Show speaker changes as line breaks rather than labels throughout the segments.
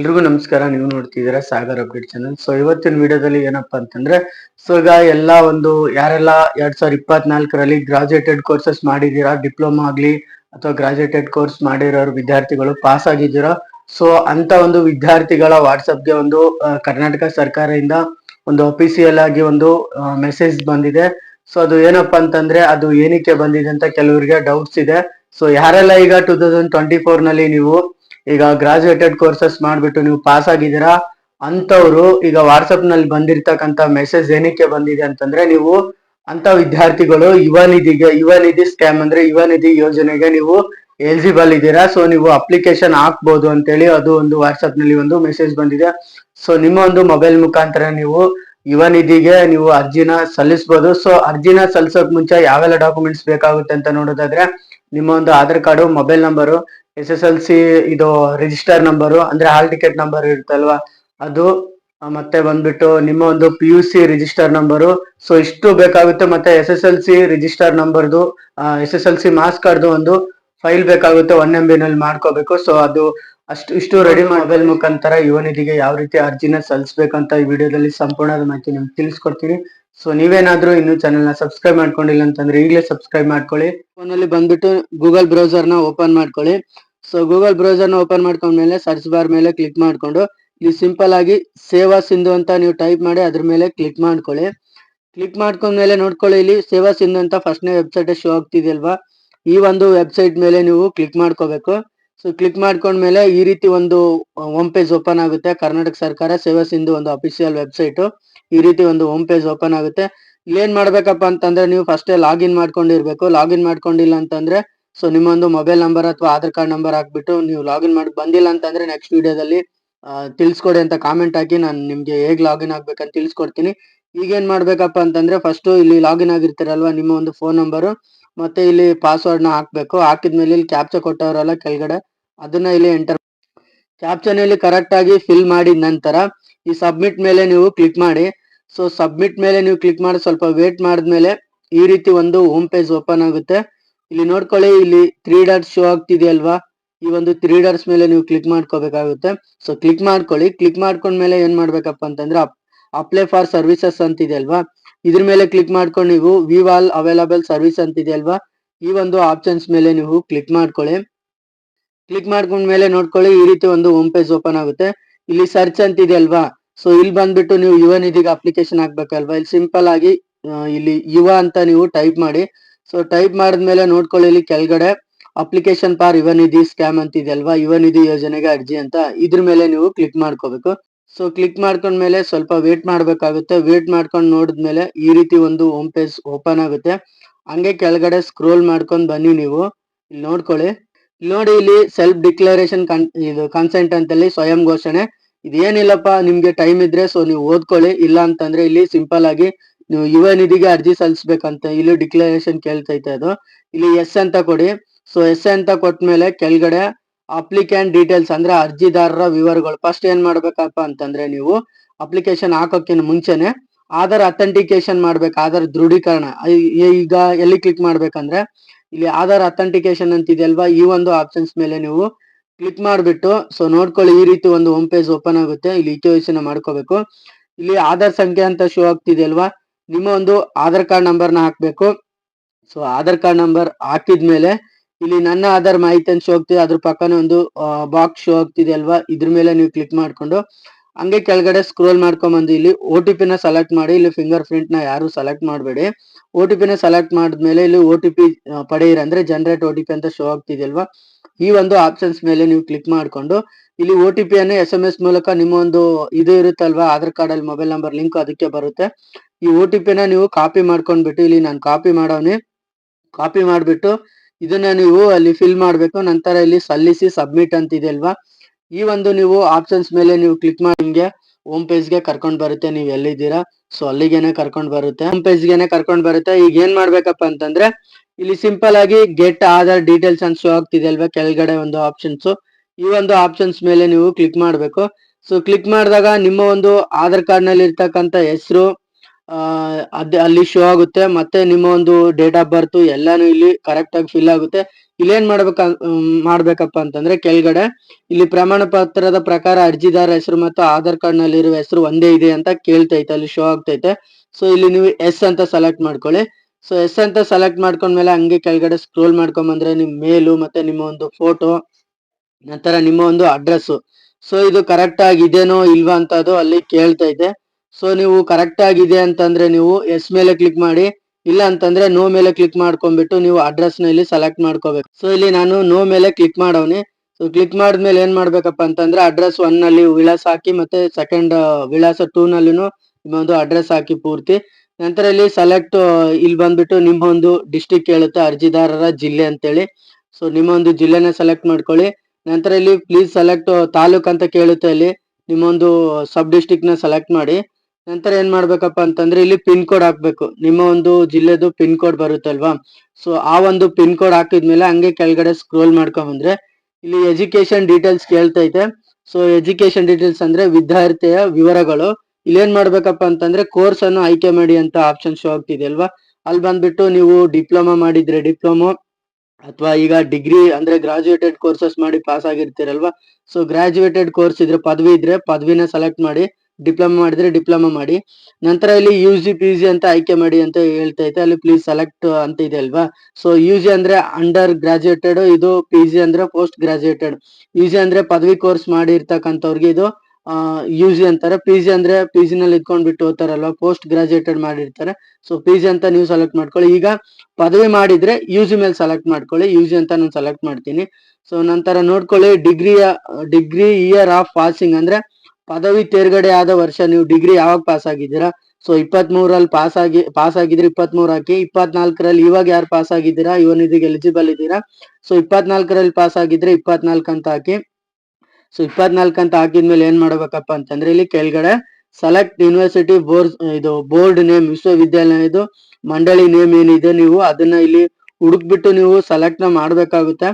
ಎಲ್ರಿಗೂ ನಮಸ್ಕಾರ. ನೀವು ನೋಡ್ತಿದ್ದೀರಾ ಸಾಗರ್ ಅಪ್ಡೇಟ್ ಚಾನಲ್. ಸೊ ಇವತ್ತಿನ ವಿಡಿಯೋದಲ್ಲಿ ಏನಪ್ಪಾ ಅಂತಂದ್ರೆ ಸೊ ಈಗ ಎಲ್ಲ ಒಂದು ಯಾರೆಲ್ಲ ಎರಡ್ ಸಾವಿರದ ಇಪ್ಪತ್ನಾಲ್ಕರಲ್ಲಿ ಗ್ರಾಜುಯೇಟೆಡ್ ಕೋರ್ಸಸ್ ಮಾಡಿದೀರಾ ಡಿಪ್ಲೊಮಾ ಆಗ್ಲಿ ಅಥವಾ ಗ್ರಾಜುಯೇಟೆಡ್ ಕೋರ್ಸ್ ಮಾಡಿರೋರು ವಿದ್ಯಾರ್ಥಿಗಳು ಪಾಸ್ ಆಗಿದ್ದೀರಾ? ಸೊ ಅಂತ ಒಂದು ವಿದ್ಯಾರ್ಥಿಗಳ ವಾಟ್ಸಪ್ಗೆ ಒಂದು ಕರ್ನಾಟಕ ಸರ್ಕಾರದಿಂದ ಒಂದು ಅಫಿಸಿಯಲ್ ಆಗಿ ಒಂದು ಮೆಸೇಜ್ ಬಂದಿದೆ. ಸೊ ಅದು ಏನಪ್ಪಾ ಅಂತಂದ್ರೆ, ಅದು ಏನಕ್ಕೆ ಬಂದಿದೆ ಅಂತ ಕೆಲವರಿಗೆ ಡೌಟ್ಸ್ ಇದೆ. ಸೊ ಯಾರೆಲ್ಲ ಈಗ ಟೂ ತೌಸಂಡ್ ಟ್ವೆಂಟಿ ಫೋರ್ನಲ್ಲಿ ನೀವು ಈಗ ಗ್ರಾಜುಯೇಟೆಡ್ ಕೋರ್ಸಸ್ ಮಾಡ್ಬಿಟ್ಟು ನೀವು ಪಾಸ್ ಆಗಿದ್ದೀರಾ? ಅಂತವ್ರು ಈಗ ವಾಟ್ಸಪ್ನಲ್ಲಿ ಬಂದಿರ್ತಕ್ಕಂತ ಮೆಸೇಜ್ ಏನಕ್ಕೆ ಬಂದಿದೆ ಅಂತಂದ್ರೆ ನೀವು ಅಂತ ವಿದ್ಯಾರ್ಥಿಗಳು ಯುವ ನಿಧಿಗೆ, ಯುವ ನಿಧಿ ಸ್ಕ್ಯಾಮ್ ಅಂದ್ರೆ ಯುವ ನಿಧಿ ಯೋಜನೆಗೆ ನೀವು ಎಲಿಜಿಬಲ್ ಇದ್ದೀರಾ? ಸೊ ನೀವು ಅಪ್ಲಿಕೇಶನ್ ಹಾಕ್ಬಹುದು ಅಂತೇಳಿ ಅದು ಒಂದು ವಾಟ್ಸಪ್ನಲ್ಲಿ ಒಂದು ಮೆಸೇಜ್ ಬಂದಿದೆ. ಸೊ ನಿಮ್ಮ ಒಂದು ಮೊಬೈಲ್ ಮುಖಾಂತರ ನೀವು ಯುವ ನಿಧಿಗೆ ನೀವು ಅರ್ಜಿನ ಸಲ್ಲಿಸಬಹುದು ಸೊ ಅರ್ಜಿನ ಸಲ್ಲಿಸೋಕ್ ಮುಂಚೆ ಯಾವೆಲ್ಲ ಡಾಕ್ಯುಮೆಂಟ್ಸ್ ಬೇಕಾಗುತ್ತೆ ಅಂತ ನೋಡೋದಾದ್ರೆ, ನಿಮ್ಮ ಒಂದು Aadhaar card mobile number S S L C ಇದು ರಿಜಿಸ್ಟರ್ ನಂಬರ್ ಅಂದ್ರೆ ಹಾಲ್ ಟಿಕೆಟ್ ನಂಬರ್ ಇರುತ್ತಲ್ವಾ? ಅದು ಮತ್ತೆ ಬಂದ್ಬಿಟ್ಟು ನಿಮ್ಮ ಒಂದು P U C register number so ಇಷ್ಟು ಬೇಕಾಗುತ್ತೆ. ಮತ್ತೆ S S L C register ನಂಬರ್ದು S S L C marks ಕಾರ್ಡ್ದು ಒಂದು ಫೈಲ್ ಬೇಕಾಗುತ್ತೆ ಒನ್ ಎಂ ನಲ್ಲಿ ಮಾಡ್ಕೋಬೇಕು. ಸೊ ಅದು ಅಷ್ಟು, ಇಷ್ಟು ರೆಡಿ ಮೊಬೈಲ್ ಮುಖಾಂತರ ಯುವನಿಧಿಗೆ ಯಾವ ರೀತಿ ಅರ್ಜಿನ ಸಲ್ಲಿಸಬೇಕಂತ ಈ ವಿಡಿಯೋದಲ್ಲಿ ಸಂಪೂರ್ಣ ಮಾಹಿತಿ ನಿಮ್ಗೆ ತಿಳಿಸ್ಕೊಡ್ತೀನಿ. ಸೊ ನೀವೇನಾದ್ರೂ ಇನ್ನು ಚಾನೆಲ್ನ ಸಬ್ಸ್ಕ್ರೈಬ್ ಮಾಡ್ಕೊಂಡಿಲ್ಲ ಅಂತಂದ್ರೆ ಈಗಲೇ ಸಬ್ಸ್ಕ್ರೈಬ್ ಮಾಡ್ಕೊಳ್ಳಿ. ಫೋನ್ ಅಲ್ಲಿ ಬಂದ್ಬಿಟ್ಟು ಗೂಗಲ್ ಬ್ರೌಸರ್ನ ಓಪನ್ ಮಾಡ್ಕೊಳ್ಳಿ. ಸೊ ಗೂಗಲ್ ಬ್ರೌಸರ್ನ ಓಪನ್ ಮಾಡ್ಕೊಂಡ್ಮೇಲೆ ಸರ್ಚ್ ಬಾರ್ ಮೇಲೆ ಕ್ಲಿಕ್ ಮಾಡ್ಕೊಂಡು, ಇಲ್ಲಿ ಸಿಂಪಲ್ ಆಗಿ ಸೇವಾ ಸಿಂಧು ಅಂತ ನೀವು ಟೈಪ್ ಮಾಡಿ ಅದ್ರ ಮೇಲೆ ಕ್ಲಿಕ್ ಮಾಡ್ಕೊಳ್ಳಿ. ಕ್ಲಿಕ್ ಮಾಡ್ಕೊಂಡ್ಮೇಲೆ ನೋಡ್ಕೊಳ್ಳಿ, ಇಲ್ಲಿ ಸೇವಾ ಸಿಂಧು ಅಂತ ಫಸ್ಟ್ನೇ ವೆಬ್ಸೈಟ್ ಶೋ ಆಗ್ತಿದೆಯಲ್ವಾ? ಈ ಒಂದು ವೆಬ್ಸೈಟ್ ಮೇಲೆ ನೀವು ಕ್ಲಿಕ್ ಮಾಡ್ಕೋಬೇಕು. ಸೊ ಕ್ಲಿಕ್ ಮಾಡ್ಕೊಂಡ್ಮೇಲೆ ಈ ರೀತಿ ಒಂದು ಹೋಮ್ ಪೇಜ್ ಓಪನ್ ಆಗುತ್ತೆ. ಕರ್ನಾಟಕ ಸರ್ಕಾರ ಸೇವಾ ಸಿಂಧು ಒಂದು ಅಫಿಷಿಯಲ್ ವೆಬ್ಸೈಟ್ ಈ ರೀತಿ ಒಂದು ಹೋಮ್ ಪೇಜ್ ಓಪನ್ ಆಗುತ್ತೆ. ಏನ್ ಮಾಡ್ಬೇಕಪ್ಪ ಅಂತಂದ್ರೆ ನೀವು ಫಸ್ಟ್ ಲಾಗಿನ್ ಮಾಡ್ಕೊಂಡಿರ್ಬೇಕು. ಲಾಗಿನ್ ಮಾಡ್ಕೊಂಡಿಲ್ಲ ಅಂತಂದ್ರೆ ಸೊ ನಿಮ್ಮೊಂದು ಮೊಬೈಲ್ ನಂಬರ್ ಅಥವಾ ಆಧಾರ್ ಕಾರ್ಡ್ ನಂಬರ್ ಹಾಕ್ಬಿಟ್ಟು ನೀವು ಲಾಗಿನ್ ಮಾಡಿ, ಬಂದಿಲ್ಲ ಅಂತಂದ್ರೆ ನೆಕ್ಸ್ಟ್ ವಿಡಿಯೋದಲ್ಲಿ ತಿಳಿಸ್ಕೊಡಿ ಅಂತ ಕಾಮೆಂಟ್ ಹಾಕಿ ನಾನು ನಿಮ್ಗೆ ಹೇಗ್ ಲಾಗಿನ್ ಆಗ್ಬೇಕಂತ ತಿಳಿಸ್ಕೊಡ್ತೀನಿ. ಈಗ ಏನ್ ಮಾಡ್ಬೇಕಪ್ಪ ಅಂತಂದ್ರೆ ಫಸ್ಟ್ ಇಲ್ಲಿ ಲಾಗಿನ್ ಆಗಿರ್ತೀರಲ್ವಾ ನಿಮ್ಮ ಒಂದು ಫೋನ್ ನಂಬರ್ ಮತ್ತೆ ಇಲ್ಲಿ ಪಾಸ್ವರ್ಡ್ನ ಹಾಕ್ಬೇಕು. ಹಾಕಿದ್ಮೇಲೆ ಇಲ್ಲಿ ಕ್ಯಾಪ್ಚಾ ಕೊಟ್ಟವರಲ್ಲ ಕೆಳಗಡೆ, ಅದನ್ನ ಇಲ್ಲಿ ಎಂಟರ್ ಕ್ಯಾಪ್ಚನ್ ಇಲ್ಲಿ ಕರೆಕ್ಟ್ ಆಗಿ ಫಿಲ್ ಮಾಡಿದ ನಂತರ, ಈ ಸಬ್ಮಿಟ್ ಮೇಲೆ ನೀವು ಕ್ಲಿಕ್ ಮಾಡಿ. ಸೊ ಸಬ್ಮಿಟ್ ಮೇಲೆ ನೀವು ಕ್ಲಿಕ್ ಮಾಡಿ, ಸ್ವಲ್ಪ ವೇಟ್ ಮಾಡಿದ್ಮೇಲೆ ಈ ರೀತಿ ಒಂದು ಹೋಮ್ ಪೇಜ್ ಓಪನ್ ಆಗುತ್ತೆ. ಇಲ್ಲಿ ನೋಡ್ಕೊಳ್ಳಿ, ಇಲ್ಲಿ ತ್ರೀ ಡಾಟ್ಸ್ ಶೋ ಆಗ್ತಿದೆಯಲ್ವಾ ಈ ಒಂದು ತ್ರೀ ಡಾಟ್ಸ್ ಮೇಲೆ ನೀವು ಕ್ಲಿಕ್ ಮಾಡ್ಕೋಬೇಕಾಗುತ್ತೆ. ಸೊ ಕ್ಲಿಕ್ ಮಾಡ್ಕೊಳ್ಳಿ. ಕ್ಲಿಕ್ ಮಾಡ್ಕೊಂಡ್ಮೇಲೆ ಏನ್ ಮಾಡ್ಬೇಕಪ್ಪ ಅಂತಂದ್ರೆ ಅಪ್ಲೈ ಫಾರ್ ಸರ್ವಿಸಸ್ ಅಂತಿದೆ ಅಲ್ವಾ? ಇದ್ರ ಮೇಲೆ ಕ್ಲಿಕ್ ಮಾಡ್ಕೊಂಡು ನೀವು ವಿ ವಾಲ್ ಅವೈಲಬಲ್ ಸರ್ವಿಸ್ ಅಂತಿದೆ ಅಲ್ವಾ? ಈ ಒಂದು ಆಪ್ಷನ್ಸ್ ಮೇಲೆ ನೀವು ಕ್ಲಿಕ್ ಮಾಡ್ಕೊಳ್ಳಿ. ಕ್ಲಿಕ್ ಮಾಡ್ಕೊಂಡ್ಮೇಲೆ ನೋಡ್ಕೊಳ್ಳಿ, ಈ ರೀತಿ ಒಂದು ಹೋಮ್ ಪೇಜ್ ಓಪನ್ ಆಗುತ್ತೆ. ಇಲ್ಲಿ ಸರ್ಚ್ ಅಂತಿದೆ ಅಲ್ವಾ? ಸೊ ಇಲ್ಲಿ ಬಂದ್ಬಿಟ್ಟು ನೀವು ಯುವ ನಿಧಿಗೆ ಅಪ್ಲಿಕೇಶನ್ ಹಾಕ್ಬೇಕಲ್ವಾ? ಇಲ್ಲಿ ಸಿಂಪಲ್ ಆಗಿ ಇಲ್ಲಿ ಯುವ ಅಂತ ನೀವು ಟೈಪ್ ಮಾಡಿ. ಸೊ ಟೈಪ್ ಮಾಡಿದ್ಮೇಲೆ ನೋಡ್ಕೊಳ್ಳಿ ಇಲ್ಲಿ ಕೆಳಗಡೆ ಅಪ್ಲಿಕೇಶನ್ ಫಾರ್ ಯುವ ನಿಧಿ ಸ್ಕ್ಯಾಮ್ ಅಂತಿದೆ ಅಲ್ವಾ? ಯುವ ನಿಧಿ ಯೋಜನೆಗೆ ಅರ್ಜಿ ಅಂತ. ಇದ್ರ ಮೇಲೆ ನೀವು ಕ್ಲಿಕ್ ಮಾಡ್ಕೋಬೇಕು. ಸೊ ಕ್ಲಿಕ್ ಮಾಡ್ಕೊಂಡ್ಮೇಲೆ ಸ್ವಲ್ಪ ವೇಟ್ ಮಾಡ್ಬೇಕಾಗುತ್ತೆ. ವೇಟ್ ಮಾಡ್ಕೊಂಡು ನೋಡಿದ್ಮೇಲೆ ಈ ರೀತಿ ಒಂದು ಹೋಮ್ ಪೇಜ್ ಓಪನ್ ಆಗುತ್ತೆ. ಹಂಗೆ ಕೆಳಗಡೆ ಸ್ಕ್ರೋಲ್ ಮಾಡ್ಕೊಂಡ್ ಬನ್ನಿ ನೀವು. ಇಲ್ಲಿ ನೋಡ್ಕೊಳ್ಳಿ. ಇಲ್ಲಿ ನೋಡಿ ಇಲ್ಲಿ ಸೆಲ್ಫ್ ಡಿಕ್ಲರೇಷನ್ ಇದು ಕನ್ಸೆಂಟ್ ಅಂತಲ್ಲಿ ಸ್ವಯಂ ಘೋಷಣೆ. ಇದೇನಿಲ್ಲಪ್ಪ, ನಿಮ್ಗೆ ಟೈಮ್ ಇದ್ರೆ ಸೊ ನೀವು ಓದ್ಕೊಳ್ಳಿ. ಇಲ್ಲ ಅಂತಂದ್ರೆ ಇಲ್ಲಿ ಸಿಂಪಲ್ ಆಗಿ ನೀವು ಯುವ ನಿಧಿಗೆ ಅರ್ಜಿ ಸಲ್ಲಿಸ್ಬೇಕಂತ ಇಲ್ಲಿ ಡಿಕ್ಲರೇಷನ್ ಕೇಳ್ತೈತೆ ಅದು. ಇಲ್ಲಿ ಎಸ್ ಅಂತ ಕೊಡಿ. ಸೊ ಎಸ್ ಅಂತ ಕೊಟ್ಮೇಲೆ ಕೆಳಗಡೆ ಅಪ್ಲಿಕೆಂಟ್ ಡೀಟೇಲ್ಸ್ ಅಂದ್ರೆ ಅರ್ಜಿದಾರರ ವಿವರಗಳು. ಫಸ್ಟ್ ಏನ್ ಮಾಡ್ಬೇಕಪ್ಪ ಅಂತಂದ್ರೆ ನೀವು ಅಪ್ಲಿಕೇಶನ್ ಹಾಕೋಕ್ಕಿಂತ ಮುಂಚೆನೆ ಆಧಾರ್ ಅಥೆಂಟಿಕೇಶನ್ ಮಾಡ್ಬೇಕು, ಆಧಾರ್ ದೃಢೀಕರಣ. ಈಗ ಎಲ್ಲಿ ಕ್ಲಿಕ್ ಮಾಡ್ಬೇಕಂದ್ರೆ ಇಲ್ಲಿ ಆಧಾರ್ ಅಥೆಂಟಿಕೇಶನ್ ಅಂತಿದೆಯಲ್ವಾ ಈ ಒಂದು ಆಪ್ಷನ್ಸ್ ಮೇಲೆ ನೀವು ಕ್ಲಿಕ್ ಮಾಡ್ಬಿಟ್ಟು ಸೊ ನೋಡ್ಕೊಳ್ಳಿ, ಈ ರೀತಿ ಒಂದು ಹೋಮ್ ಪೇಜ್ ಓಪನ್ ಆಗುತ್ತೆ. ಇಲ್ಲಿ ನ ಮಾಡ್ಕೋಬೇಕು. ಇಲ್ಲಿ ಆಧಾರ್ ಸಂಖ್ಯೆ ಅಂತ ಶೋ ಆಗ್ತಿದೆಯಲ್ವಾ ನಿಮ್ಮ ಒಂದು ಆಧಾರ್ ಕಾರ್ಡ್ ನಂಬರ್ನ ಹಾಕ್ಬೇಕು. ಸೊ ಆಧಾರ್ ಕಾರ್ಡ್ ನಂಬರ್ ಹಾಕಿದ್ಮೇಲೆ ಇಲ್ಲಿ ನನ್ನ ಆಧಾರ್ ಮಾಹಿತಿ ಶೋ ಆಗ್ತಿದೆ. ಅದ್ರ ಪಕ್ಕನೇ ಒಂದು ಬಾಕ್ಸ್ ಶೋ ಆಗ್ತಿದೆ ಅಲ್ವಾ? ಇದ್ರ ಮೇಲೆ ನೀವು ಕ್ಲಿಕ್ ಮಾಡ್ಕೊಂಡು ಹಂಗೆ ಕೆಳಗಡೆ ಸ್ಕ್ರೋಲ್ ಮಾಡ್ಕೊಂಬಂದು ಇಲ್ಲಿ ಓ ಟಿ ಪಿನ ಸೆಲೆಕ್ಟ್ ಮಾಡಿ, ಇಲ್ಲಿ ಫಿಂಗರ್ ಪ್ರಿಂಟ್ನ ಯಾರು ಸೆಲೆಕ್ಟ್ ಮಾಡಬೇಡಿ. ಓ ಟಿ ಪಿನ ಸೆಲೆಕ್ಟ್ ಮಾಡಿದ್ಮೇಲೆ ಇಲ್ಲಿ ಓ ಟಿ ಪಿ ಪಡೆಯಿರಿ. ಜನರೇಟ್ ಓ ಟಿ ಪಿ ಅಂತ ಶೋ ಆಗ್ತಿದೆಯಲ್ವಾ ಈ ಒಂದು ಆಪ್ಷನ್ಸ್ ಮೇಲೆ ನೀವು ಕ್ಲಿಕ್ ಮಾಡ್ಕೊಂಡು ಇಲ್ಲಿ ಓ ಟಿ ಪಿ ಅನ್ನು ಎಸ್ ಎಂ ಎಸ್ ಮೂಲಕ ನಿಮ್ಮ ಒಂದು ಇದು ಇರುತ್ತಲ್ವಾ? ಆಧಾರ್ ಕಾರ್ಡ್ ಅಲ್ಲಿ ಮೊಬೈಲ್ ನಂಬರ್ ಲಿಂಕ್ ಅದಕ್ಕೆ ಬರುತ್ತೆ. ಈ ಓ ಟಿ ನ ನೀವು ಕಾಪಿ ಮಾಡ್ಕೊಂಡ್ಬಿಟ್ಟು ಇಲ್ಲಿ ನಾನು ಕಾಪಿ ಮಾಡೋನಿ. ಕಾಪಿ ಮಾಡಿಬಿಟ್ಟು ಇದನ್ನ ನೀವು ಅಲ್ಲಿ ಫಿಲ್ ಮಾಡ್ಬೇಕು. ನಂತರ ಇಲ್ಲಿ ಸಲ್ಲಿಸಿ ಸಬ್ಮಿಟ್ ಅಂತ ಇದೆ ಅಲ್ವಾ? ಈ ಒಂದು ನೀವು ಆಪ್ಷನ್ಸ್ ಮೇಲೆ ನೀವು ಕ್ಲಿಕ್ ಮಾಡಿ ನಿಮ್ಗೆ ಹೋಮ್ಗೆ ಕರ್ಕೊಂಡ್ ಬರುತ್ತೆ. ನೀವು ಎಲ್ಲಿದ್ದೀರಾ? ಸೊ ಅಲ್ಲಿಗೆನೆ ಕರ್ಕೊಂಡ್ ಬರುತ್ತೆ. ಹೋಮ್ ಗೆನೆ ಕರ್ಕೊಂಡ್ ಬರುತ್ತೆ. ಈಗ ಏನ್ ಮಾಡ್ಬೇಕಪ್ಪ ಅಂತಂದ್ರೆ, ಇಲ್ಲಿ ಸಿಂಪಲ್ ಆಗಿ ಗೆಟ್ ಆಧಾರ್ ಡೀಟೇಲ್ಸ್ ಅಂತ ಶೋ ಆಗ್ತಿದೆ ಅಲ್ವಾ? ಕೆಳಗಡೆ ಒಂದು ಆಪ್ಷನ್ಸ್ ಈ ಒಂದು ಆಪ್ಷನ್ಸ್ ಮೇಲೆ ನೀವು ಕ್ಲಿಕ್ ಮಾಡಬೇಕು. ಸೊ ಕ್ಲಿಕ್ ಮಾಡಿದಾಗ ನಿಮ್ಮ ಒಂದು ಆಧಾರ್ ಕಾರ್ಡ್ನಲ್ಲಿ ಇರ್ತಕ್ಕಂತ ಹೆಸರು ಅದ್ ಅಲ್ಲಿ ಶೋ ಆಗುತ್ತೆ. ಮತ್ತೆ ನಿಮ್ಮ ಒಂದು ಡೇಟ್ ಆಫ್ ಬರ್ತ್ ಎಲ್ಲಾನು ಇಲ್ಲಿ ಕರೆಕ್ಟ್ ಆಗಿ ಫಿಲ್ ಆಗುತ್ತೆ. ಇಲ್ಲೇನ್ ಮಾಡ್ಬೇಕ ಮಾಡ್ಬೇಕಪ್ಪ ಅಂತಂದ್ರೆ ಕೆಳಗಡೆ ಇಲ್ಲಿ ಪ್ರಮಾಣ ಪತ್ರದ ಪ್ರಕಾರ ಅರ್ಜಿದಾರ ಹೆಸರು ಮತ್ತು ಆಧಾರ್ ಕಾರ್ಡ್ನಲ್ಲಿ ಇರುವ ಹೆಸರು ಒಂದೇ ಇದೆ ಅಂತ ಕೇಳ್ತೈತೆ, ಅಲ್ಲಿ ಶೋ ಆಗ್ತೈತೆ. ಸೊ ಇಲ್ಲಿ ನೀವು ಎಸ್ ಅಂತ ಸೆಲೆಕ್ಟ್ ಮಾಡ್ಕೊಳ್ಳಿ. ಸೊ ಎಸ್ ಅಂತ ಸೆಲೆಕ್ಟ್ ಮಾಡ್ಕೊಂಡ್ಮೇಲೆ ಹಂಗೆ ಕೆಳಗಡೆ ಸ್ಕ್ರೋಲ್ ಮಾಡ್ಕೊಂಡ್ ಬಂದ್ರೆ ನಿಮ್ ಮೇಲು ಮತ್ತೆ ನಿಮ್ಮ ಒಂದು ಫೋಟೋ ನಂತರ ನಿಮ್ಮ ಒಂದು ಅಡ್ರೆಸ್ ಸೊ ಇದು ಕರೆಕ್ಟ್ ಆಗಿದೆಯೋ ಇದೇನೋ ಇಲ್ವಾ ಅಂತ ಅದು ಅಲ್ಲಿ ಇದೆ ಸೊ ನೀವು ಕರೆಕ್ಟ್ ಆಗಿದೆ ಅಂತಂದ್ರೆ ನೀವು ಎಸ್ ಮೇಲೆ ಕ್ಲಿಕ್ ಮಾಡಿ, ಇಲ್ಲ ಅಂತಂದ್ರೆ ನೋ ಮೇಲೆ ಕ್ಲಿಕ್ ಮಾಡ್ಕೊಂಡ್ಬಿಟ್ಟು ನೀವು ಅಡ್ರೆಸ್ನ ಇಲ್ಲಿ ಸೆಲೆಕ್ಟ್ ಮಾಡ್ಕೋಬೇಕು. ಸೊ ಇಲ್ಲಿ ನಾನು ನೋ ಮೇಲೆ ಕ್ಲಿಕ್ ಮಾಡವ್ನಿ. ಸೊ ಕ್ಲಿಕ್ ಮಾಡಿದ್ಮೇಲೆ ಏನ್ ಮಾಡ್ಬೇಕಪ್ಪ ಅಂತಂದ್ರೆ ಅಡ್ರೆಸ್ ಒನ್ನಲ್ಲಿ ವಿಳಾಸ ಹಾಕಿ ಮತ್ತೆ ಸೆಕೆಂಡ್ ವಿಳಾಸ ಟೂ ನಲ್ಲಿನು ಒಂದು ಅಡ್ರೆಸ್ ಹಾಕಿ ಪೂರ್ತಿ. ನಂತರ ಇಲ್ಲಿ ಸೆಲೆಕ್ಟ್ ಇಲ್ಲಿ ಬಂದ್ಬಿಟ್ಟು ನಿಮ್ಮ ಒಂದು ಡಿಸ್ಟಿಕ್ ಹೇಳುತ್ತೆ ಅರ್ಜಿದಾರರ ಜಿಲ್ಲೆ ಅಂತೇಳಿ. ಸೊ ನಿಮ್ಮ ಒಂದು ಜಿಲ್ಲೆನ ಸೆಲೆಕ್ಟ್ ಮಾಡ್ಕೊಳ್ಳಿ. ನಂತರ ಇಲ್ಲಿ ಪ್ಲೀಸ್ ಸೆಲೆಕ್ಟ್ ತಾಲೂಕ್ ಅಂತ ಕೇಳುತ್ತೆ ಇಲ್ಲಿ. ನಿಮ್ಮೊಂದು ಸಬ್ ಡಿಸ್ಟಿಕ್ನ ಸೆಲೆಕ್ಟ್ ಮಾಡಿ. ನಂತರ ಏನ್ ಮಾಡ್ಬೇಕಪ್ಪ ಅಂತಂದ್ರೆ ಇಲ್ಲಿ ಪಿನ್ ಕೋಡ್ ಹಾಕ್ಬೇಕು. ನಿಮ್ಮ ಒಂದು ಜಿಲ್ಲೆದು ಪಿನ್ ಕೋಡ್ ಬರುತ್ತಲ್ವಾ? ಸೊ ಆ ಒಂದು ಪಿನ್ ಕೋಡ್ ಹಾಕಿದ್ಮೇಲೆ ಹಂಗೆ ಕೆಳಗಡೆ ಸ್ಕ್ರೋಲ್ ಮಾಡ್ಕೊಂಡ್ ಬಂದ್ರೆ ಇಲ್ಲಿ ಎಜುಕೇಶನ್ ಡೀಟೇಲ್ಸ್ ಕೇಳ್ತೈತೆ. ಸೊ ಎಜುಕೇಶನ್ ಡೀಟೇಲ್ಸ್ ಅಂದ್ರೆ ವಿದ್ಯಾರ್ಥಿಯ ವಿವರಗಳು. ಇಲ್ಲಿ ಏನ್ ಮಾಡ್ಬೇಕಪ್ಪ ಅಂತಂದ್ರೆ ಕೋರ್ಸ್ ಅನ್ನು ಆಯ್ಕೆ ಮಾಡಿ ಅಂತ ಆಪ್ಷನ್ ಶೋ ಆಗ್ತಿದೆ ಅಲ್ವಾ? ಅಲ್ಲಿ ಬಂದ್ಬಿಟ್ಟು ನೀವು ಡಿಪ್ಲೊಮಾ ಮಾಡಿದ್ರೆ ಡಿಪ್ಲೊಮಾ ಅಥವಾ ಈಗ ಡಿಗ್ರಿ ಅಂದ್ರೆ ಗ್ರಾಜುಯೇಟೆಡ್ ಕೋರ್ಸಸ್ ಮಾಡಿ ಪಾಸ್ ಆಗಿರ್ತೀರಲ್ವಾ? ಸೊ ಗ್ರಾಜುಯೇಟೆಡ್ ಕೋರ್ಸ್ ಇದ್ರೆ ಪದವಿ ಇದ್ರೆ ಪದವಿನ ಸೆಲೆಕ್ಟ್ ಮಾಡಿ ಡಿಪ್ಲೊಮಾ ಮಾಡಿದ್ರೆ ಡಿಪ್ಲೊಮಾ ಮಾಡಿ, ನಂತರ ಇಲ್ಲಿ ಯು ಜಿ ಪಿ ಜಿ ಅಂತ ಆಯ್ಕೆ ಮಾಡಿ ಅಂತ ಹೇಳ್ತಾ ಹೇಳ್ತೈತೆ ಅಲ್ಲಿ ಪ್ಲೀಸ್ ಸೆಲೆಕ್ಟ್ ಅಂತ ಇದೆ ಅಲ್ವಾ? ಸೊ ಯು ಜಿ ಅಂದ್ರೆ ಅಂಡರ್ ಗ್ರಾಜುಯೇಟೆಡ್ ಇದು ಪಿ ಜಿ ಅಂದ್ರೆ ಪೋಸ್ಟ್ ಗ್ರಾಜುಯೇಟೆಡ್ ಯು ಜಿ ಅಂದ್ರೆ ಪದವಿ ಕೋರ್ಸ್ ಮಾಡಿರ್ತಕ್ಕಂಥವ್ರಿಗೆ ಇದು ಯು ಜಿ ಅಂತಾರೆ. ಪಿ ಜಿ ಅಂದ್ರೆ ಪಿ ಜಿ ನಲ್ಲಿ ಇದ್ಕೊಂಡ್ಬಿಟ್ಟು ಓದ್ತಾರಲ್ವಾ ಪೋಸ್ಟ್ ಗ್ರಾಜುಯೇಟೆಡ್ ಮಾಡಿರ್ತಾರೆ. ಸೊ ಪಿ ಜಿ ಅಂತ ನೀವು ಸೆಲೆಕ್ಟ್ ಮಾಡ್ಕೊಳ್ಳಿ. ಈಗ ಪದವಿ ಮಾಡಿದ್ರೆ ಯು ಜಿ ಮೇಲೆ ಸೆಲೆಕ್ಟ್ ಮಾಡ್ಕೊಳ್ಳಿ. ಯು ಜಿ ಅಂತ ನಾನು ಸೆಲೆಕ್ಟ್ ಮಾಡ್ತೀನಿ. ಸೊ ನಂತರ ನೋಡ್ಕೊಳ್ಳಿ. ಡಿಗ್ರಿಯ ಡಿಗ್ರಿ ಇಯರ್ ಆಫ್ ಪಾಸಿಂಗ್ ಅಂದ್ರೆ ಪದವಿ ತೇರ್ಗಡೆ ಆದ ವರ್ಷ ನೀವು ಡಿಗ್ರಿ ಯಾವಾಗ ಪಾಸ್ ಆಗಿದ್ದೀರಾ? ಸೊ ಇಪ್ಪತ್ತ್ ಮೂರಲ್ಲಿ ಪಾಸ್ ಆಗಿ ಪಾಸ್ ಆಗಿದ್ರೆ ಇಪ್ಪತ್ತ್ ಮೂರ್ ಹಾಕಿ, ಇಪ್ಪತ್ನಾಲ್ಕರಲ್ಲಿ ಇವಾಗ ಯಾರು ಪಾಸ್ ಆಗಿದ್ದೀರಾ? ಇವನ್ ಇದಕ್ಕೆ ಎಲಿಜಿಬಲ್ ಇದ್ದೀರಾ? ಸೊ ಇಪ್ಪತ್ನಾಲ್ಕರಲ್ಲಿ ಪಾಸ್ ಆಗಿದ್ರೆ ಇಪ್ಪತ್ನಾಲ್ಕು ಅಂತ ಹಾಕಿ. ಸೊ ಇಪ್ಪತ್ನಾಲ್ಕು ಅಂತ ಹಾಕಿದ್ಮೇಲೆ ಏನ್ ಮಾಡ್ಬೇಕಪ್ಪ ಅಂತಂದ್ರೆ ಇಲ್ಲಿ ಕೆಳಗಡೆ ಸೆಲೆಕ್ಟ್ ಯೂನಿವರ್ಸಿಟಿ ಬೋರ್ಡ್ ಇದು ಬೋರ್ಡ್ ನೇಮ್ ವಿಶ್ವವಿದ್ಯಾಲಯದು ಮಂಡಳಿ ನೇಮ್ ಏನಿದೆ ನೀವು ಅದನ್ನ ಇಲ್ಲಿ ಹುಡುಕ್ಬಿಟ್ಟು ನೀವು ಸೆಲೆಕ್ಟ್ನ ಮಾಡ್ಬೇಕಾಗುತ್ತೆ.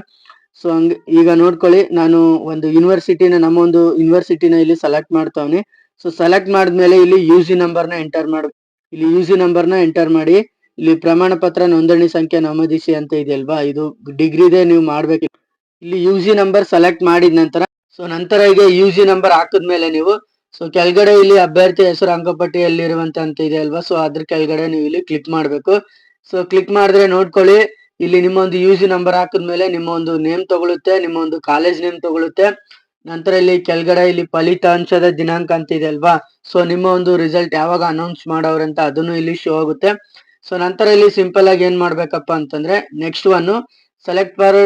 ಸೊ ಹಂಗ ಈಗ ನೋಡ್ಕೊಳ್ಳಿ, ನಾನು ಒಂದು ಯೂನಿವರ್ಸಿಟಿನ ನಮ್ಮ ಒಂದು ಯೂನಿವರ್ಸಿಟಿನ ಇಲ್ಲಿ ಸೆಲೆಕ್ಟ್ ಮಾಡ್ತಾವ್ನಿ. ಸೊ ಸೆಲೆಕ್ಟ್ ಮಾಡಿದ್ಮೇಲೆ ಇಲ್ಲಿ ಯು ಸಿ ನಂಬರ್ನ ಎಂಟರ್ ಮಾಡ್, ಇಲ್ಲಿ ಯು ಸಿ ನಂಬರ್ನ ಎಂಟರ್ ಮಾಡಿ, ಇಲ್ಲಿ ಪ್ರಮಾಣ ಪತ್ರ ನೋಂದಣಿ ಸಂಖ್ಯೆ ನಮೂದಿಸಿ ಅಂತ ಇದೆ ಅಲ್ವಾ ಇದು ಡಿಗ್ರಿದೆ ನೀವು ಮಾಡ್ಬೇಕು ಇಲ್ಲಿ ಯು ಸಿ ನಂಬರ್ ಸೆಲೆಕ್ಟ್ ಮಾಡಿದ ನಂತರ ಸೊ ನಂತರ ಈಗ ಯು ಜಿ ನಂಬರ್ ಹಾಕಿದ್ಮೇಲೆ ನೀವು ಸೊ ಕೆಳಗಡೆ ಇಲ್ಲಿ ಅಭ್ಯರ್ಥಿ ಹೆಸರು ಅಂಕಪಟ್ಟಿಯಲ್ಲಿರುವಂತ ಅಂತ ಇದೆ ಅಲ್ವಾ? ಸೊ ಅದ್ರ ಕೆಳಗಡೆ ನೀವು ಇಲ್ಲಿ ಕ್ಲಿಕ್ ಮಾಡ್ಬೇಕು. ಸೊ ಕ್ಲಿಕ್ ಮಾಡಿದ್ರೆ ನೋಡ್ಕೊಳ್ಳಿ, ಇಲ್ಲಿ ನಿಮ್ಮ ಒಂದು ಯು ಜಿ ನಂಬರ್ ಹಾಕಿದ್ಮೇಲೆ ನಿಮ್ಮ ಒಂದು ನೇಮ್ ತಗೊಳುತ್ತೆ, ನಿಮ್ಮ ಒಂದು ಕಾಲೇಜ್ ನೇಮ್ ತಗೊಳುತ್ತೆ. ನಂತರ ಇಲ್ಲಿ ಕೆಳಗಡೆ ಇಲ್ಲಿ ಫಲಿತಾಂಶದ ದಿನಾಂಕ ಅಂತ ಇದೆ ಅಲ್ವಾ? ಸೊ ನಿಮ್ಮ ಒಂದು ರಿಸಲ್ಟ್ ಯಾವಾಗ ಅನೌನ್ಸ್ ಮಾಡೋರಂತ ಅದನ್ನು ಇಲ್ಲಿ ಶೋ ಆಗುತ್ತೆ. ಸೊ ನಂತರ ಇಲ್ಲಿ ಸಿಂಪಲ್ ಆಗಿ ಏನ್ ಮಾಡ್ಬೇಕಪ್ಪ ಅಂತಂದ್ರೆ next one select for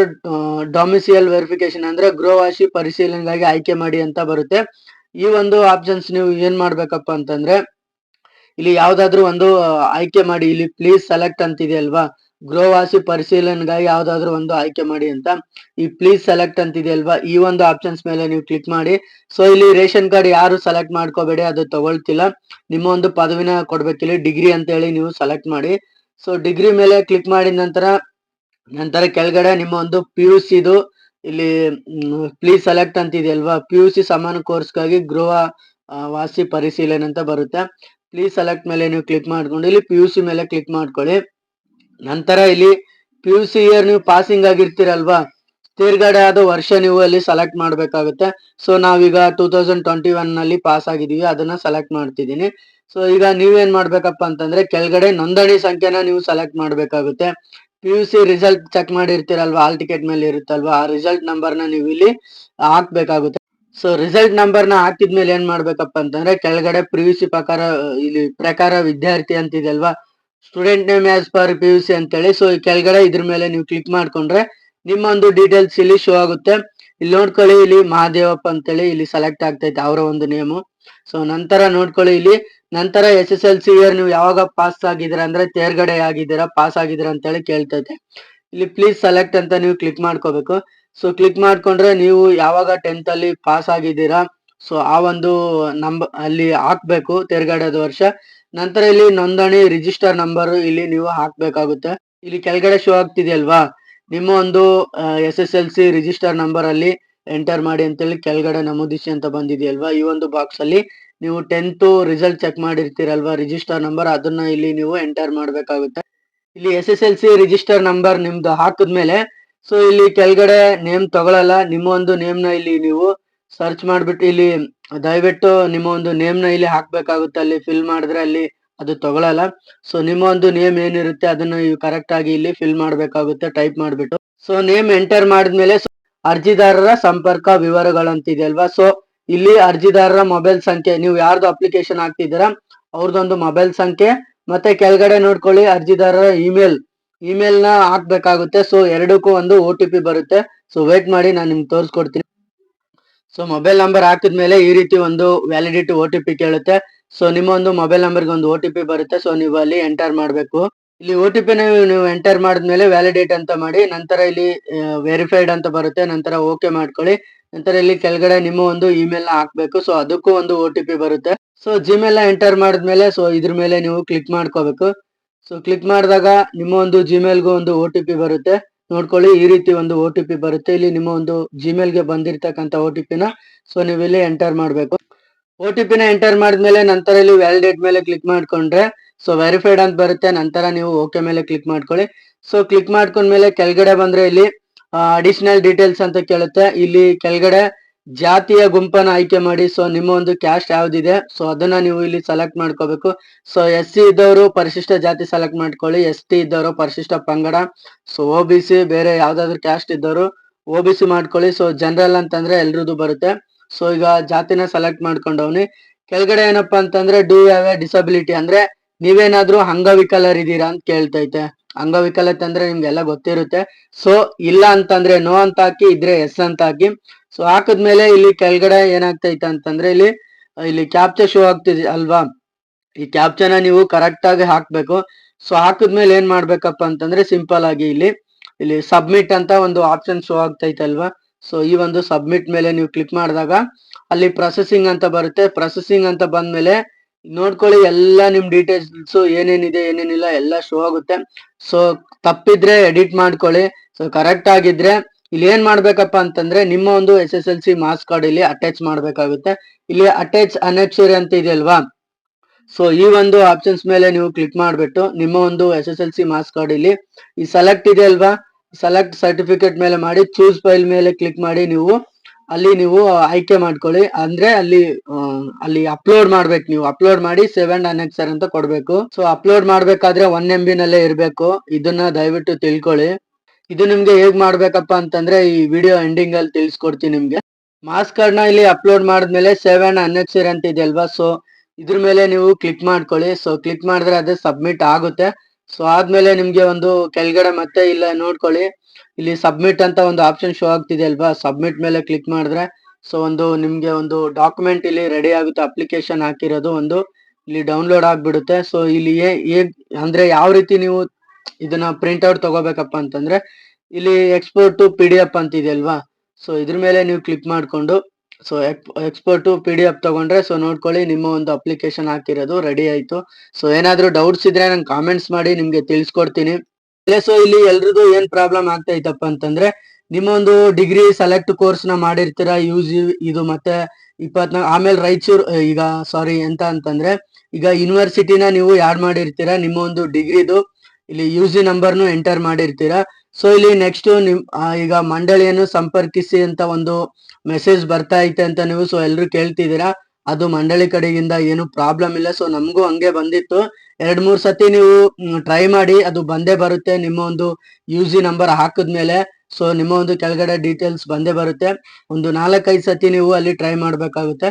domicile verification ಅಂದ್ರೆ ಗೃಹವಾಸಿ ಪರಿಶೀಲನೆಗಾಗಿ ಆಯ್ಕೆ ಮಾಡಿ ಅಂತ ಬರುತ್ತೆ. ಈ ಒಂದು ಆಪ್ಷನ್ಸ್ ನೀವು ಏನ್ ಮಾಡ್ಬೇಕಪ್ಪ ಅಂತಂದ್ರೆ, ಇಲ್ಲಿ ಯಾವ್ದಾದ್ರು ಒಂದು ಆಯ್ಕೆ ಮಾಡಿ, ಇಲ್ಲಿ ಪ್ಲೀಸ್ ಸೆಲೆಕ್ಟ್ ಅಂತಿದೆ ಅಲ್ವಾ? ಗೃಹವಾಸಿ ಪರಿಶೀಲನೆಗಾಗಿ ಯಾವ್ದಾದ್ರು ಒಂದು ಆಯ್ಕೆ ಮಾಡಿ ಅಂತ. ಈ ಪ್ಲೀಸ್ ಸೆಲೆಕ್ಟ್ ಅಂತಿದೆ ಅಲ್ವಾ? ಈ ಒಂದು ಆಪ್ಷನ್ಸ್ ಮೇಲೆ ನೀವು ಕ್ಲಿಕ್ ಮಾಡಿ. ಸೊ ಇಲ್ಲಿ ರೇಷನ್ ಕಾರ್ಡ್ ಯಾರು ಸೆಲೆಕ್ಟ್ ಮಾಡ್ಕೋಬೇಡಿ, ಅದು ತಗೊಳ್ತಿಲ್ಲ. ನಿಮ್ಮ ಒಂದು ಪದವಿನ ಕೊಡ್ಬೇಕಿಲ್ಲಿ ಡಿಗ್ರಿ ಅಂತ ಹೇಳಿ ನೀವು ಸೆಲೆಕ್ಟ್ ಮಾಡಿ. ಸೊ ಡಿಗ್ರಿ ಮೇಲೆ ಕ್ಲಿಕ್ ಮಾಡಿದ ನಂತರ ನಂತರ ಕೆಳಗಡೆ ನಿಮ್ಮ ಒಂದು ಪಿ ಯು ಸಿದು ಇಲ್ಲಿ ಪ್ಲೀಸ್ ಸೆಲೆಕ್ಟ್ ಅಂತ ಇದೆ ಅಲ್ವಾ? ಪಿ ಯು ಸಿ ಸಮಾನ ಕೋರ್ಸ್ಗಾಗಿ ಗೃಹ ವಾಸಿ ಪರಿಶೀಲನೆ ಅಂತ ಬರುತ್ತೆ. ಪ್ಲೀಸ್ ಸೆಲೆಕ್ಟ್ ಮೇಲೆ ನೀವು ಕ್ಲಿಕ್ ಮಾಡ್ಕೊಂಡು, ಇಲ್ಲಿ ಪಿ ಯು ಸಿ ಮೇಲೆ ಕ್ಲಿಕ್ ಮಾಡ್ಕೊಳ್ಳಿ. ನಂತರ ಇಲ್ಲಿ ಪಿ ಯು ಸಿ ಇಯರ್ ನೀವು ಪಾಸಿಂಗ್ ಆಗಿರ್ತೀರಲ್ವಾ? ತಿರ್ಗಡೆ ಆದ ವರ್ಷ ನೀವು ಅಲ್ಲಿ ಸೆಲೆಕ್ಟ್ ಮಾಡ್ಬೇಕಾಗುತ್ತೆ. ಸೊ ನಾವೀಗ ಟೂ ತೌಸಂಡ್ ಟ್ವೆಂಟಿ ಒನ್ನಲ್ಲಿ ಪಾಸ್ ಆಗಿದೀವಿ ಅದನ್ನ ಸೆಲೆಕ್ಟ್ ಮಾಡ್ತಿದ್ದೀನಿ. ಸೊ ಈಗ ನೀವೇನ್ ಮಾಡ್ಬೇಕಪ್ಪ ಅಂತಂದ್ರೆ, ಕೆಳಗಡೆ ನೋಂದಣಿ ಸಂಖ್ಯೆನ ನೀವು ಸೆಲೆಕ್ಟ್ ಮಾಡ್ಬೇಕಾಗುತ್ತೆ. P U C result check ಮಾಡಿರ್ತೀರಲ್ವಾ? Hall ticket ಮೇಲೆ ಇರುತ್ತಲ್ವಾ? ಆ ರಿಸಲ್ಟ್ ನಂಬರ್ನ ನೀವು ಇಲ್ಲಿ ಹಾಕ್ಬೇಕಾಗುತ್ತೆ. ಸೊ ರಿಸಲ್ಟ್ ನಂಬರ್ನ ಹಾಕಿದ್ಮೇಲೆ ಏನ್ ಮಾಡ್ಬೇಕಪ್ಪ ಅಂತಂದ್ರೆ, ಕೆಳಗಡೆ ಪಿ ಯು ಸಿ ಪ್ರಕಾರ, ಇಲ್ಲಿ ಪ್ರಕಾರ ವಿದ್ಯಾರ್ಥಿ ಅಂತಿದೆ ಅಲ್ವಾ student name as per P U C ಅಂತೇಳಿ. ಸೊ ಈ ಕೆಳಗಡೆ ಇದ್ರ ಮೇಲೆ ನೀವು ಕ್ಲಿಕ್ ಮಾಡ್ಕೊಂಡ್ರೆ ನಿಮ್ಮ ಒಂದು ಡೀಟೇಲ್ಸ್ ಇಲ್ಲಿ ಶೋ ಆಗುತ್ತೆ. ಇಲ್ಲಿ ನೋಡ್ಕೊಳ್ಳಿ, ಇಲ್ಲಿ ಮಹಾದೇವಪ್ಪ ಅಂತೇಳಿ ಇಲ್ಲಿ ಸೆಲೆಕ್ಟ್ ಆಗ್ತೈತೆ, ಅವರ ಒಂದು ನೇಮು ಸೊ ನಂತರ ನೋಡ್ಕೊಳ್ಳಿ, ಇಲ್ಲಿ ನಂತರ S S L C year ನೀವು ಯಾವಾಗ ಪಾಸ್ ಆಗಿದ್ದೀರಾ ಅಂದ್ರೆ ತೇರ್ಗಡೆ ಆಗಿದ್ದೀರಾ ಪಾಸ್ ಆಗಿದ್ದೀರಾ ಅಂತೇಳಿ ಕೇಳ್ತೈತೆ. ಇಲ್ಲಿ ಪ್ಲೀಸ್ ಸೆಲೆಕ್ಟ್ ಅಂತ ನೀವು ಕ್ಲಿಕ್ ಮಾಡ್ಕೋಬೇಕು. ಸೊ ಕ್ಲಿಕ್ ಮಾಡ್ಕೊಂಡ್ರೆ ನೀವು ಯಾವಾಗ ಟೆಂತ್ ಅಲ್ಲಿ ಪಾಸ್ ಆಗಿದ್ದೀರಾ ಸೊ ಆ ಒಂದು ನಂಬ ಅಲ್ಲಿ ಹಾಕ್ಬೇಕು ತೇರ್ಗಡೆದ ವರ್ಷ. ನಂತರ ಇಲ್ಲಿ ನೋಂದಣಿ ರಿಜಿಸ್ಟರ್ ನಂಬರ್ ಇಲ್ಲಿ ನೀವು ಹಾಕ್ಬೇಕಾಗುತ್ತೆ. ಇಲ್ಲಿ ಕೆಳಗಡೆ ಶೋ ಆಗ್ತಿದೆಯಲ್ವಾ? ನಿಮ್ಮ ಒಂದು S S L C register number ಅಲ್ಲಿ ಎಂಟರ್ ಮಾಡಿ ಅಂತೇಳಿ ಕೆಳಗಡೆ ನಮೂದಿಸಿ ಅಂತ ಬಂದಿದೆಯಲ್ವಾ? ಈ ಒಂದು ಬಾಕ್ಸ್ ಅಲ್ಲಿ ನೀವು ಟೆಂತ್ ರಿಸಲ್ಟ್ ಚೆಕ್ ಮಾಡಿರ್ತೀರಲ್ವಾ ರಿಜಿಸ್ಟರ್ ನಂಬರ್ ಅದನ್ನ ಇಲ್ಲಿ ನೀವು ಎಂಟರ್ ಮಾಡ್ಬೇಕಾಗುತ್ತೆ. ಇಲ್ಲಿ S S L C register number ನಿಮ್ದು ಹಾಕಿದ್ಮೇಲೆ ಸೊ ಇಲ್ಲಿ ಕೆಳಗಡೆ ನೇಮ್ ತಗೊಳಲ್ಲ, ನಿಮ್ಮ ಒಂದು ನೇಮ್ನ ಇಲ್ಲಿ ನೀವು ಸರ್ಚ್ ಮಾಡ್ಬಿಟ್ಟು ಇಲ್ಲಿ ದಯವಿಟ್ಟು ನಿಮ್ಮ ಒಂದು ನೇಮ್ನ ಇಲ್ಲಿ ಹಾಕ್ಬೇಕಾಗುತ್ತೆ, ಅಲ್ಲಿ ಫಿಲ್ ಮಾಡಿದ್ರೆ ಅಲ್ಲಿ ಅದು ತಗೊಳಲ್ಲ. ಸೊ ನಿಮ್ಮ ಒಂದು ನೇಮ್ ಏನಿರುತ್ತೆ ಅದನ್ನ ನೀವು ಕರೆಕ್ಟ್ ಆಗಿ ಇಲ್ಲಿ ಫಿಲ್ ಮಾಡ್ಬೇಕಾಗುತ್ತೆ ಟೈಪ್ ಮಾಡ್ಬಿಟ್ಟು. ಸೊ ನೇಮ್ ಎಂಟರ್ ಮಾಡಿದ್ಮೇಲೆ ಅರ್ಜಿದಾರರ ಸಂಪರ್ಕ ವಿವರಗಳಂತಿದೆ ಅಲ್ವಾ? ಸೊ ಇಲ್ಲಿ ಅರ್ಜಿದಾರರ ಮೊಬೈಲ್ ಸಂಖ್ಯೆ, ನೀವು ಯಾರ್ದು ಅಪ್ಲಿಕೇಶನ್ ಹಾಕ್ತಿದ್ದೀರಾ, ಅವ್ರದ್ದೊಂದು ಮೊಬೈಲ್ ಸಂಖ್ಯೆ, ಮತ್ತೆ ಕೆಳಗಡೆ ನೋಡ್ಕೊಳ್ಳಿ ಅರ್ಜಿದಾರರ ಇಮೇಲ್ ಇಮೇಲ್ನ ಹಾಕ್ಬೇಕಾಗುತ್ತೆ ಸೊ ಎರಡಕ್ಕೂ ಒಂದು ಒ ಬರುತ್ತೆ. ಸೊ ವೇಟ್ ಮಾಡಿ, ನಾನು ನಿಮ್ಗೆ ತೋರಿಸ್ಕೊಡ್ತೀನಿ. ಸೊ ಮೊಬೈಲ್ ನಂಬರ್ ಹಾಕಿದ್ಮೇಲೆ ಈ ರೀತಿ ಒಂದು ವ್ಯಾಲಿಡಿಟಿ ಒ ಟಿ ಪಿ ಕೇಳುತ್ತೆ. ಸೊ ನಿಮ್ಮ ಒಂದು ಮೊಬೈಲ್ ನಂಬರ್ಗೆ ಒಂದು ಒ ಟಿ ಪಿ ಬರುತ್ತೆ ಸೊ ನೀವು ಅಲ್ಲಿ ಎಂಟರ್ ಮಾಡಬೇಕು. ಇಲ್ಲಿ ಒ ಟಿ ಪಿ ನೀವು ಎಂಟರ್ ಮಾಡಿದ್ಮೇಲೆ ವ್ಯಾಲಿಡೇಟ್ ಅಂತ ಮಾಡಿ, ನಂತರ ಇಲ್ಲಿ ವೆರಿಫೈಡ್ ಅಂತ ಬರುತ್ತೆ, ನಂತರ ಓಕೆ ಮಾಡ್ಕೊಳ್ಳಿ. ನಂತರ ಇಲ್ಲಿ ಕೆಳಗಡೆ ನಿಮ್ಮ ಒಂದು ಇಮೇಲ್ನ ಹಾಕ್ಬೇಕು. ಸೊ ಅದಕ್ಕೂ ಒಂದು ಒ ಟಿ ಪಿ ಬರುತ್ತೆ. ಸೊ ಜಿಮೇಲ್ ಎಂಟರ್ ಮಾಡಿದ್ಮೇಲೆ ಸೊ ಇದ್ರ ಮೇಲೆ ನೀವು ಕ್ಲಿಕ್ ಮಾಡ್ಕೋಬೇಕು. ಸೊ ಕ್ಲಿಕ್ ಮಾಡಿದಾಗ ನಿಮ್ಮ ಒಂದು ಜಿಮೇಲ್ಗೂ ಒಂದು ಒ ಟಿ ಪಿ ಬರುತ್ತೆ. ನೋಡ್ಕೊಳ್ಳಿ, ಈ ರೀತಿ ಒಂದು ಒ ಟಿ ಪಿ ಬರುತ್ತೆ. ಇಲ್ಲಿ ನಿಮ್ಮ ಒಂದು ಜಿಮೇಲ್ಗೆ ಬಂದಿರತಕ್ಕಂತ ಒ ಟಿ ಪಿನ ಸೊ ನೀವು ಇಲ್ಲಿ ಎಂಟರ್ ಮಾಡಬೇಕು. ಒ ಟಿ ಪಿನ ಎಂಟರ್ ಮಾಡಿದ್ಮೇಲೆ, ನಂತರ ಇಲ್ಲಿ ವ್ಯಾಲಿಡೇಟ್ ಮೇಲೆ ಕ್ಲಿಕ್ ಮಾಡ್ಕೊಂಡ್ರೆ ಸೊ ವೆರಿಫೈಡ್ ಅಂತ ಬರುತ್ತೆ. ನಂತರ ನೀವು ಓಕೆ ಮೇಲೆ ಕ್ಲಿಕ್ ಮಾಡ್ಕೊಳ್ಳಿ. ಸೊ ಕ್ಲಿಕ್ ಮಾಡ್ಕೊಂಡ್ಮೇಲೆ ಕೆಳಗಡೆ ಬಂದ್ರೆ ಇಲ್ಲಿ ಅಡಿಷನಲ್ ಡೀಟೇಲ್ಸ್ ಅಂತ ಕೇಳುತ್ತೆ. ಇಲ್ಲಿ ಕೆಳಗಡೆ ಜಾತಿಯ ಗುಂಪನ್ನ ಆಯ್ಕೆ ಮಾಡಿ. ಸೊ ನಿಮ್ಮ ಒಂದು ಕ್ಯಾಸ್ಟ್ ಯಾವ್ದಿದೆ? ಸೊ ಅದನ್ನ ನೀವು ಇಲ್ಲಿ ಸೆಲೆಕ್ಟ್ ಮಾಡ್ಕೋಬೇಕು. ಸೊ ಎಸ್ ಸಿ ಇದ್ದವರು ಪರಿಶಿಷ್ಟ ಜಾತಿ ಸೆಲೆಕ್ಟ್ ಮಾಡ್ಕೊಳ್ಳಿ. ಎಸ್ ಟಿ ಇದ್ದವರು ಪರಿಶಿಷ್ಟ ಪಂಗಡ. ಸೊ ಒ ಬಿ ಸಿ ಬೇರೆ ಯಾವ್ದಾದ್ರು ಕ್ಯಾಸ್ಟ್ ಇದ್ದವರು ಒ ಬಿ ಸಿ ಮಾಡ್ಕೊಳ್ಳಿ. ಸೊ ಜನರಲ್ ಅಂತಂದ್ರೆ ಎಲ್ರದು ಬರುತ್ತೆ. ಸೊ ಈಗ ಜಾತಿನ ಸೆಲೆಕ್ಟ್ ಮಾಡ್ಕೊಂಡವ್ನಿ. ಕೆಳಗಡೆ ಏನಪ್ಪಾ ಅಂತಂದ್ರೆ ಡೂ ಹ್ಯಾವ್ ಎ ಡಿಸಬಿಲಿಟಿ ಅಂದ್ರೆ ನೀವೇನಾದ್ರೂ ಅಂಗವಿಕಲರ್ ಇದ್ದೀರಾ ಅಂತ ಕೇಳ್ತೈತೆ. ಅಂಗವಿಕಲತೆ ಅಂದ್ರೆ ನಿಮ್ಗೆಲ್ಲ ಗೊತ್ತಿರುತ್ತೆ. ಸೊ ಇಲ್ಲ ಅಂತಂದ್ರೆ ನೋ ಅಂತ ಹಾಕಿ, ಇದ್ರೆ ಎಸ್ ಅಂತ ಹಾಕಿ. ಸೊ ಹಾಕಿದ್ಮೇಲೆ ಇಲ್ಲಿ ಕೆಳಗಡೆ ಏನಾಗ್ತೈತೆ ಅಂತಂದ್ರೆ ಇಲ್ಲಿ ಇಲ್ಲಿ ಕ್ಯಾಪ್ಚಾ ಶೋ ಆಗ್ತಿದೆ ಅಲ್ವಾ? ಈ ಕ್ಯಾಪ್ಚಾನ ನೀವು ಕರೆಕ್ಟ್ ಆಗಿ ಹಾಕ್ಬೇಕು. ಸೊ ಹಾಕಿದ್ಮೇಲೆ ಏನ್ ಮಾಡ್ಬೇಕಪ್ಪ ಅಂತಂದ್ರೆ ಸಿಂಪಲ್ ಆಗಿ ಇಲ್ಲಿ ಇಲ್ಲಿ ಸಬ್ಮಿಟ್ ಅಂತ ಒಂದು ಆಪ್ಷನ್ ಶೋ ಆಗ್ತೈತೆ ಅಲ್ವಾ? ಸೊ ಈ ಒಂದು ಸಬ್ಮಿಟ್ ಮೇಲೆ ನೀವು ಕ್ಲಿಕ್ ಮಾಡಿದಾಗ, ಅಲ್ಲಿ ಪ್ರೊಸೆಸಿಂಗ್ ಅಂತ ಬರುತ್ತೆ. ಪ್ರೊಸೆಸಿಂಗ್ ಅಂತ ಬಂದ್ಮೇಲೆ ನೋಡ್ಕೊಳ್ಳಿ, ಎಲ್ಲ ನಿಮ್ ಡೀಟೇಲ್ಸ್ ಏನೇನಿದೆ, ಏನೇನಿಲ್ಲ, ಎಲ್ಲ ಶೋ ಆಗುತ್ತೆ. ಸೊ ತಪ್ಪಿದ್ರೆ ಎಡಿಟ್ ಮಾಡ್ಕೊಳ್ಳಿ. ಸೊ ಕರೆಕ್ಟ್ ಆಗಿದ್ರೆ, ಇಲ್ಲಿ ಏನ್ ಮಾಡ್ಬೇಕಪ್ಪ ಅಂತಂದ್ರೆ, ನಿಮ್ಮ ಒಂದು S S L C marks card ಇಲ್ಲಿ ಅಟ್ಯಾಚ್ ಮಾಡ್ಬೇಕಾಗುತ್ತೆ. ಇಲ್ಲಿ ಅಟ್ಯಾಚ್ ಅನೆಕ್ಸರಿ ಅಂತ ಇದೆಯಲ್ವಾ ಸೊ ಈ ಒಂದು ಆಪ್ಷನ್ಸ್ ಮೇಲೆ ನೀವು ಕ್ಲಿಕ್ ಮಾಡ್ಬಿಟ್ಟು, ನಿಮ್ಮ ಒಂದು S S L C marks card ಇಲ್ಲಿ, ಈ ಸೆಲೆಕ್ಟ್ ಇದೆ ಅಲ್ವಾ? ಸೆಲೆಕ್ಟ್ ಸರ್ಟಿಫಿಕೇಟ್ ಮೇಲೆ ಮಾಡಿ ಚೂಸ್ ಫೈಲ್ ಮೇಲೆ ಕ್ಲಿಕ್ ಮಾಡಿ ನೀವು ಅಲ್ಲಿ ನೀವು ಆಯ್ಕೆ ಮಾಡ್ಕೊಳ್ಳಿ. ಅಂದ್ರೆ ಅಲ್ಲಿ ಅಲ್ಲಿ ಅಪ್ಲೋಡ್ ಮಾಡ್ಬೇಕು ನೀವು. ಅಪ್ಲೋಡ್ ಮಾಡಿ ಸೆವೆನ್ ಅನೆಕ್ಸರ್ ಅಂತ ಕೊಡ್ಬೇಕು. ಸೊ ಅಪ್ಲೋಡ್ ಮಾಡ್ಬೇಕಾದ್ರೆ ಒನ್ ಎಂ ಬಿ ನಲ್ಲೇ ಇರ್ಬೇಕು. ಇದನ್ನ ದಯವಿಟ್ಟು ತಿಳ್ಕೊಳ್ಳಿ. ಇದು ನಿಮ್ಗೆ ಹೇಗ್ ಮಾಡ್ಬೇಕಪ್ಪ ಅಂತಂದ್ರೆ ಈ ವಿಡಿಯೋ ಎಂಡಿಂಗ್ ಅಲ್ಲಿ ತಿಳಿಸ್ಕೊಡ್ತೀನಿ ನಿಮ್ಗೆ. ಮಾಸ್ಕ್ ಕಾರ್ಡ್ನ ಇಲ್ಲಿ ಅಪ್ಲೋಡ್ ಮಾಡಿದ್ಮೇಲೆ ಸೆವೆನ್ ಅನೆಕ್ಸರ್ ಅಂತ ಇದೆ ಅಲ್ವಾ ಸೊ ಇದ್ರ ಮೇಲೆ ನೀವು ಕ್ಲಿಕ್ ಮಾಡ್ಕೊಳ್ಳಿ. ಸೊ ಕ್ಲಿಕ್ ಮಾಡಿದ್ರೆ ಅದು ಸಬ್ಮಿಟ್ ಆಗುತ್ತೆ. ಸೊ ಆದ್ಮೇಲೆ ನಿಮ್ಗೆ ಒಂದು ಕೆಳಗಡೆ ಮತ್ತೆ ಇಲ್ಲ ನೋಡ್ಕೊಳ್ಳಿ. ಇಲ್ಲಿ ಸಬ್ಮಿಟ್ ಅಂತ ಒಂದು ಆಪ್ಷನ್ ಶೋ ಆಗ್ತಿದೆ ಅಲ್ವಾ? ಸಬ್ಮಿಟ್ ಮೇಲೆ ಕ್ಲಿಕ್ ಮಾಡಿದ್ರೆ ಸೊ ಒಂದು ನಿಮ್ಗೆ ಒಂದು ಡಾಕ್ಯುಮೆಂಟ್ ಇಲ್ಲಿ ರೆಡಿ ಆಗುತ್ತೆ ಅಪ್ಲಿಕೇಶನ್ ಹಾಕಿರೋದು ಒಂದು ಇಲ್ಲಿ ಡೌನ್ಲೋಡ್ ಆಗ್ಬಿಡುತ್ತೆ. ಸೊ ಇಲ್ಲಿ ಅಂದ್ರೆ ಯಾವ ರೀತಿ ನೀವು ಇದನ್ನ ಪ್ರಿಂಟ್ ಔಟ್ ತಗೋಬೇಕಪ್ಪ ಅಂತಂದ್ರೆ, ಇಲ್ಲಿ export to P D F ಅಂತ ಇದೆ ಅಲ್ವಾ? ಸೊ ಇದ್ರ ಮೇಲೆ ನೀವು ಕ್ಲಿಕ್ ಮಾಡಿಕೊಂಡು so export to P D F ತಗೊಂಡ್ರೆ ಸೊ ನೋಡ್ಕೊಳ್ಳಿ, ನಿಮ್ಮ ಒಂದು ಅಪ್ಲಿಕೇಶನ್ ಹಾಕಿರೋದು ರೆಡಿ ಆಯ್ತು. ಸೊ ಏನಾದ್ರೂ ಡೌಟ್ಸ್ ಇದ್ರೆ ನಂಗೆ ಕಾಮೆಂಟ್ಸ್ ಮಾಡಿ, ನಿಮ್ಗೆ ತಿಳಿಸ್ಕೊಡ್ತೀನಿ. ಸೊ ಇಲ್ಲಿ ಎಲ್ರಿಗೂ ಏನ್ ಪ್ರಾಬ್ಲಮ್ ಆಗ್ತಾ ಐತಪ್ಪ ಅಂತಂದ್ರೆ, ನಿಮ್ಮ ಒಂದು ಡಿಗ್ರಿ ಸೆಲೆಕ್ಟ್ ಕೋರ್ಸ್ನ ಮಾಡಿರ್ತೀರಾ ಯೂಸ್ ಇದು ಮತ್ತೆ ಇಪ್ಪತ್ನಾಲ್ಕು ಆಮೇಲೆ ರಾಯಚೂರು ಈಗ ಸಾರಿ ಎಂತ ಅಂತಂದ್ರೆ, ಈಗ ಯೂನಿವರ್ಸಿಟಿನ ನೀವು ಯಾಡ್ ಮಾಡಿರ್ತೀರಾ, ನಿಮ್ಮ ಒಂದು ಡಿಗ್ರಿದು ಇಲ್ಲಿ ಯು ಜಿ ನಂಬರ್ನು ಎಂಟರ್ ಮಾಡಿರ್ತೀರಾ. ಸೊ ಇಲ್ಲಿ ನೆಕ್ಸ್ಟ್ ನಿಮ್ ಈಗ ಮಂಡಳಿಯನ್ನು ಸಂಪರ್ಕಿಸಿ ಅಂತ ಒಂದು ಮೆಸೇಜ್ ಬರ್ತಾ ಐತೆ ಅಂತ ನೀವು ಸೊ ಎಲ್ರು ಕೇಳ್ತಿದ್ದೀರಾ, ಅದು ಮಂಡಳಿ ಕಡೆಯಿಂದ ಏನು ಪ್ರಾಬ್ಲಮ್ ಇಲ್ಲ ಸೊ ನಮಗೂ ಹಂಗೆ ಬಂದಿತ್ತು. ಎರಡ್ ಮೂರ್ ಸತಿ ನೀವು ಟ್ರೈ ಮಾಡಿ, ಅದು ಬಂದೇ ಬರುತ್ತೆ. ನಿಮ್ಮ ಒಂದು ಯು ಜಿ ನಂಬರ್ ಹಾಕಿದ್ಮೇಲೆ ಸೊ ನಿಮ್ಮ ಒಂದು ಕೆಳಗಡೆ ಡೀಟೇಲ್ಸ್ ಬಂದೇ ಬರುತ್ತೆ. ಒಂದು ನಾಲ್ಕೈದು ಸತಿ ನೀವು ಅಲ್ಲಿ ಟ್ರೈ ಮಾಡ್ಬೇಕಾಗುತ್ತೆ.